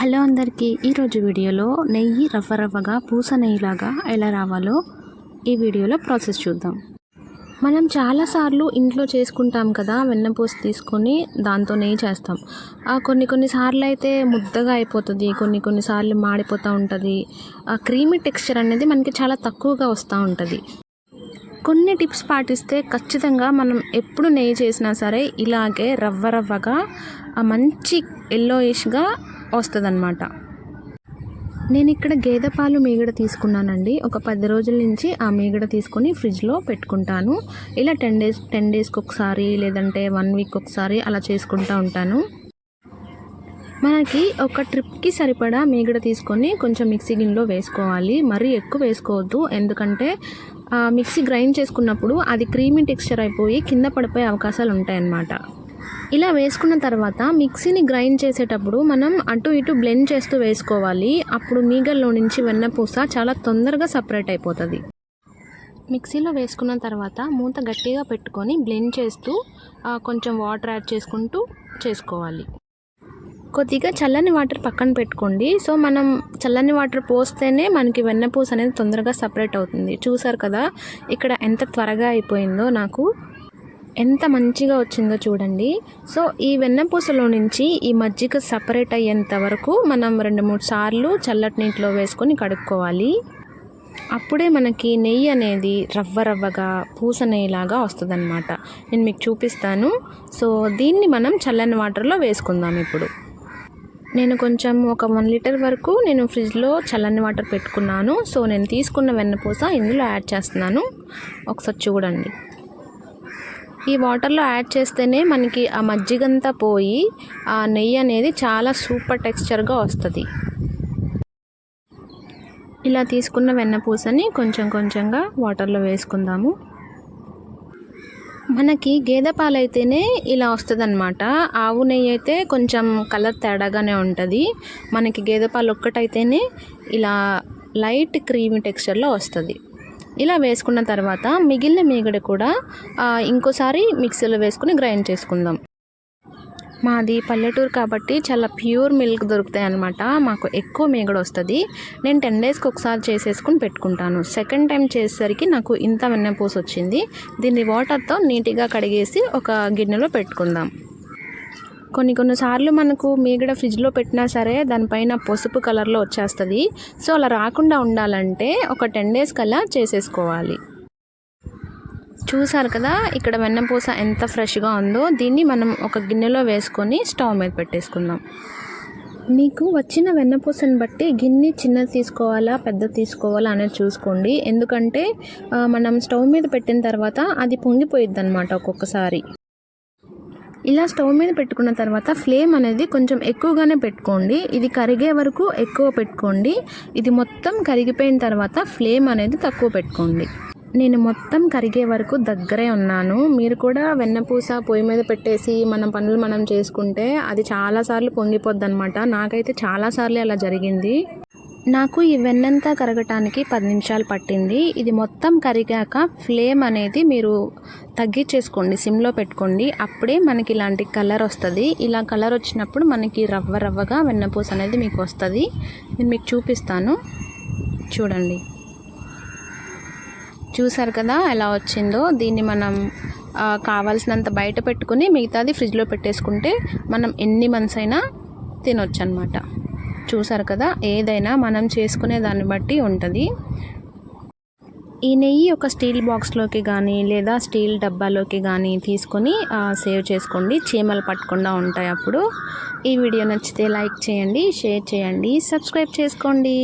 Hello అందరికీ ఈరోజు వీడియోలో నెయ్యి రవ్వ రవ్వగా పూస నెయ్యిలాగా ఎలా రావాలో ఈ వీడియోలో ప్రాసెస్ చూద్దాం. మనం చాలాసార్లు ఇంట్లో చేసుకుంటాం కదా వెన్నపూస తీసుకొని దాంతో నెయ్యి చేస్తాం. కొన్ని కొన్నిసార్లు అయితే ముద్దగా అయిపోతుంది కొన్ని కొన్నిసార్లు మాడిపోతూ ఉంటుంది. ఆ క్రీమీ టెక్స్చర్ అనేది మనకి చాలా తక్కువగా వస్తూ ఉంటుంది. కొన్ని టిప్స్ పాటిస్తే ఖచ్చితంగా మనం ఎప్పుడు నెయ్యి చేసినా సరే ఇలాగే రవ్వ రవ్వగా ఆ మంచి ఎల్లోయిష్గా వస్తుందన్నమాట. నేను ఇక్కడ గేదె పాలు మీగడ తీసుకున్నానండి. ఒక పది రోజుల నుంచి ఆ మీగడ తీసుకొని ఫ్రిడ్జ్లో పెట్టుకుంటాను. ఇలా టెన్ డేస్ టెన్ డేస్కి ఒకసారి లేదంటే వన్ వీక్ ఒకసారి అలా చేసుకుంటూ ఉంటాను. మనకి ఒక ట్రిప్కి సరిపడా మీగడ తీసుకొని కొంచెం మిక్సీ గిన్నెలో వేసుకోవాలి. మరీ ఎక్కువ వేసుకోవద్దు. ఎందుకంటే మిక్సీ గ్రైండ్ చేసుకున్నప్పుడు అది క్రీమీ టెక్స్చర్ అయిపోయి కింద పడిపోయే అవకాశాలు ఉంటాయన్నమాట ఇలా వేసుకున్న తర్వాత మిక్సీని గ్రైండ్ చేసేటప్పుడు మనం అటు ఇటు బ్లెండ్ చేస్తూ వేసుకోవాలి. అప్పుడు మీగల్లో నుంచి వెన్నపూస చాలా తొందరగా సపరేట్ అయిపోతుంది. మిక్సీలో వేసుకున్న తర్వాత మూత గట్టిగా పెట్టుకొని బ్లెండ్ చేస్తూ కొంచెం వాటర్ యాడ్ చేసుకుంటూ చేసుకోవాలి. కొద్దిగా చల్లని వాటర్ పక్కన పెట్టుకోండి. సో మనం చల్లని వాటర్ పోస్తేనే మనకి వెన్నపూస అనేది తొందరగా సపరేట్ అవుతుంది. చూసారు కదా ఇక్కడ ఎంత త్వరగా అయిపోయిందో నాకు. ఎంత మంచిగా వచ్చిందో చూడండి. సో ఈ వెన్నపూసలో నుంచి ఈ మజ్జిగ సపరేట్ అయ్యేంత వరకు మనం రెండు మూడు సార్లు చల్లటి నీటిలో వేసుకొని కడుక్కోవాలి. అప్పుడే మనకి నెయ్యి అనేది రవ్వ రవ్వగా పూస నెయ్యిలాగా వస్తుందన్నమాట. నేను మీకు చూపిస్తాను. సో దీన్ని మనం చల్లని వాటర్లో వేసుకుందాం ఇప్పుడు. నేను కొంచెం ఒక వన్ లీటర్ వరకు నేను ఫ్రిడ్జ్లో చల్లని వాటర్ పెట్టుకున్నాను. సో నేను తీసుకున్న వెన్నపూస ఇందులో యాడ్ చేస్తున్నాను. ఒకసారి చూడండి. ఈ వాటర్లో యాడ్ చేస్తేనే మనకి ఆ మజ్జిగంతా పోయి ఆ నెయ్యి అనేది చాలా సూపర్ టెక్స్చర్గా వస్తుంది. ఇలా తీసుకున్న వెన్నపూసని కొంచెం కొంచెంగా వాటర్లో వేసుకుందాము. మనకి గేదె పాలైతేనే ఇలా వస్తుంది అనమాట ఆవు నెయ్యి అయితే కొంచెం కలర్ తేడాగానే ఉంటుంది. మనకి గేదె పాలు ఒక్కటైతేనే ఇలా లైట్ క్రీమీ టెక్స్చర్లో వస్తుంది. ఇలా వేసుకున్న తర్వాత మిగిలిన మీగడ కూడా ఇంకోసారి మిక్సీలో వేసుకుని గ్రైండ్ చేసుకుందాం. మాది పల్లెటూరు కాబట్టి చాలా ప్యూర్ మిల్క్ దొరుకుతాయి అనమాట మాకు ఎక్కువ మీగడ వస్తుంది. నేను టెన్ డేస్కి ఒకసారి చేసేసుకుని పెట్టుకుంటాను. సెకండ్ టైం చేసేసరికి నాకు ఇంత వెన్నపూస వచ్చింది దీన్ని వాటర్తో నీట్గా కడిగేసి ఒక గిన్నెలో పెట్టుకుందాం. కొన్ని కొన్నిసార్లు మనకు మీగడ ఫ్రిడ్జ్లో పెట్టినా సరే దానిపైన పసుపు కలర్లో వచ్చేస్తుంది. సో అలా రాకుండా ఉండాలంటే ఒక టెన్ డేస్ కల్లా చేసేసుకోవాలి. చూసారు కదా ఇక్కడ వెన్నపూస ఎంత ఫ్రెష్గా ఉందో. దీన్ని మనం ఒక గిన్నెలో వేసుకొని స్టవ్ మీద పెట్టేసుకుందాం. మీకు వచ్చిన వెన్నపూసని బట్టి గిన్నె చిన్నది తీసుకోవాలా పెద్ద తీసుకోవాలా అనేది చూసుకోండి. ఎందుకంటే మనం స్టవ్ మీద పెట్టిన తర్వాత అది పొంగిపోయిద్ది అనమాట ఒక్కొక్కసారి. ఇలా స్టవ్ మీద పెట్టుకున్న తర్వాత ఫ్లేమ్ అనేది కొంచెం ఎక్కువగానే పెట్టుకోండి. ఇది కరిగే వరకు ఎక్కువ పెట్టుకోండి. ఇది మొత్తం కరిగిపోయిన తర్వాత ఫ్లేమ్ అనేది తక్కువ పెట్టుకోండి. నేను మొత్తం కరిగే వరకు దగ్గరే ఉన్నాను. మీరు కూడా వెన్నపూస పొయ్యి మీద పెట్టేసి మన పనులు మనం చేసుకుంటే అది చాలాసార్లు పొంగిపోద్ది అనమాట నాకైతే చాలాసార్లు అలా జరిగింది. నాకు ఈ వెన్నంతా కరగటానికి పది నిమిషాలు పట్టింది. ఇది మొత్తం కరిగాక ఫ్లేమ్ అనేది మీరు తగ్గించేసుకోండి సిమ్లో పెట్టుకోండి. అప్పుడే మనకి ఇలాంటి కలర్ వస్తుంది. ఇలా కలర్ వచ్చినప్పుడు మనకి రవ్వ రవ్వగా వెన్నపూస అనేది మీకు వస్తుంది. నేను మీకు చూపిస్తాను. చూడండి. చూసారు కదా ఎలా వచ్చిందో? దీన్ని మనం కావాల్సినంత బయట పెట్టుకుని మిగతాది ఫ్రిడ్జ్లో పెట్టేసుకుంటే మనం ఎన్ని మంత్స్ అయినా తినొచ్చు అనమాట చూసారు కదా? ఏదైనా మనం చేసుకునే దాన్ని బట్టి ఉంటుంది. ఈ నెయ్యి ఒక స్టీల్ బాక్స్లోకి కానీ లేదా స్టీల్ డబ్బాలోకి కానీ తీసుకొని సేవ్ చేసుకోండి. చీమలు పట్టకుండా ఉంటాయి అప్పుడు. ఈ వీడియో నచ్చితే లైక్ చేయండి షేర్ చేయండి సబ్స్క్రైబ్ చేసుకోండి.